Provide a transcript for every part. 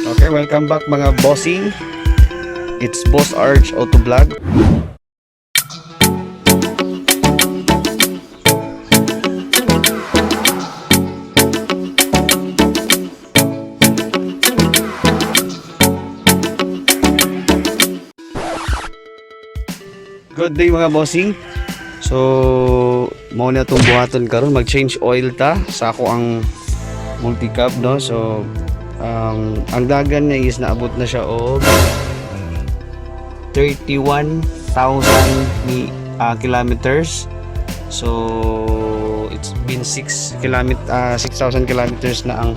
Okay, welcome back mga bossing. It's Boss Arch Auto Vlog. Good day mga bossing. So, mo na itong buhaton karon mag-change oil ta sa ako ang multi-cab no. So, um, ang dagan niya is naabot na siya og 31,000 mi- ah, kilometers. So, it's been 6 kilomit ah, 6,000 kilometers na ang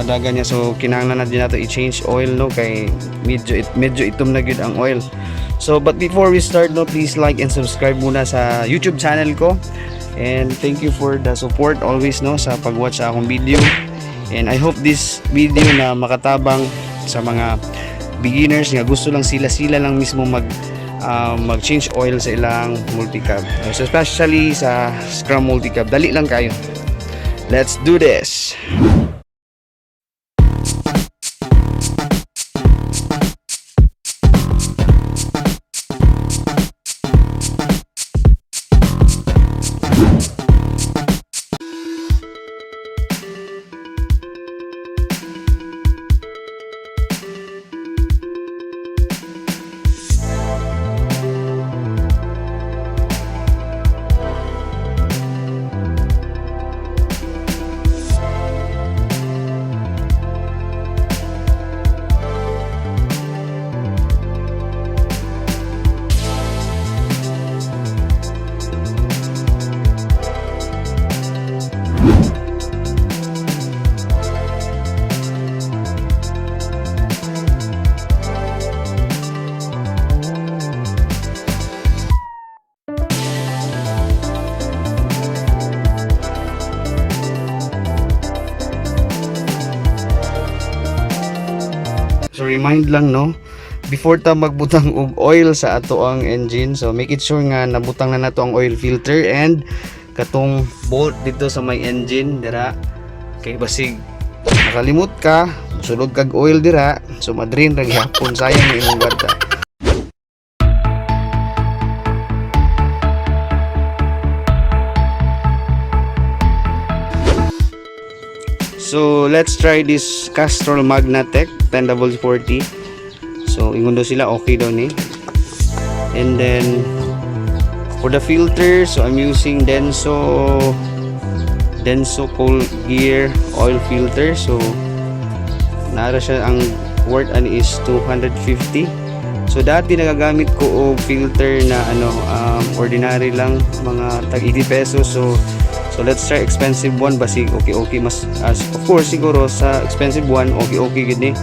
adaga niya. So, kinahanglan na din nato i-change oil no kay medyo it, medyo itom na gyud ang oil. So, but before we start no, please like and subscribe muna sa YouTube channel ko. And thank you for the support always no sa pag-watch sa akong video. And I hope this video na makatabang sa mga beginners nga gusto lang sila sila lang mismo mag ah, mag-change oil sa ilang multicab. So especially sa Scrum multicab, dali lang kayo. Let's do this. Remind lang no, before ta magbutang og oil sa ato ang engine, so make it sure nga nabutang na nato ang oil filter and katong bolt dito sa may engine dira. Kay basig nakalimot ka sulod kag oil dira so madrin ra gyapon sayang ang imong garda So let's try this Castrol Magnatec 10W40. So ingon daw sila okay daw ni. And then for the filter, so I'm using Denso Denso Cool Gear oil filter. So nara siya ang worth ani is 250. So dati nagagamit ko og filter na ano um, ordinary lang mga tag 80 pesos. So So let's try expensive one basig okay okay. Mas as of course siguro sa expensive one okay okay gid ni